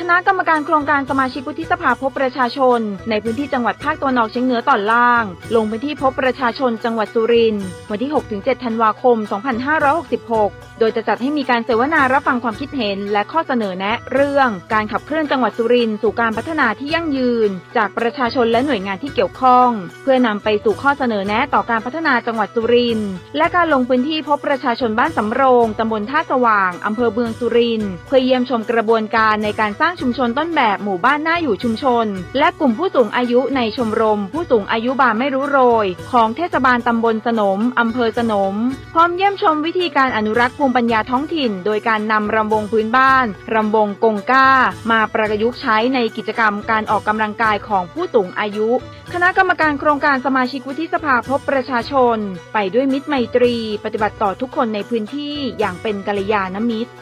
คณะกรรมการโครงการสมาชิกวุฒิสภาพบประชาชน ในพื้นที่จังหวัดภาคตะวันออกเฉียงเหนือตอนล่าง ลงพื้นที่พบประชาชนจังหวัดสุรินทร์วันที่ 6-7 ธันวาคม 2566 โดยจะจัดให้มีการเสวนารับฟังความคิดเห็น และข้อเสนอแนะ เรื่องการขับเคลื่อนจังหวัดสุรินทร์สู่การพัฒนาที่ยั่งยืน จากประชาชนและหน่วยงานที่เกี่ยวข้อง เพื่อนำไปสู่ข้อเสนอแนะต่อการพัฒนาจังหวัดสุรินทร์และการลงพื้นที่พบประชาชนบ้านสำโรงตำบลท่าสว่างอำเภอเมืองสุรินทร์เพื่อเยี่ยมชมกระบวนการในการสร้างร้างชุมชนต้นแบบหมู่บ้านน่าอยู่ชุมชน และกลุ่มผู้สูงอายุในชมรม ผู้สูงอายุบานไม่รู้โรย ของเทศบาลตำบลสนมอำเภอสนม พร้อมเยี่ยมชมวิธีการอนุรักษ์ภูมิปัญญาท้องถิ่น โดยการนำรำวงพื้นบ้านรำวงกงก้า มาประยุกต์ใช้ในกิจกรรมการออกกำลังกายของผู้สูงอายุ คณะกรรมการโครงการสมาชิกวุฒิสภาพบประชาชน ไปด้วยมิตรไมตรี ปฏิบัติต่อทุกคนในพื้นที่อย่างเป็นกัลยาณมิตร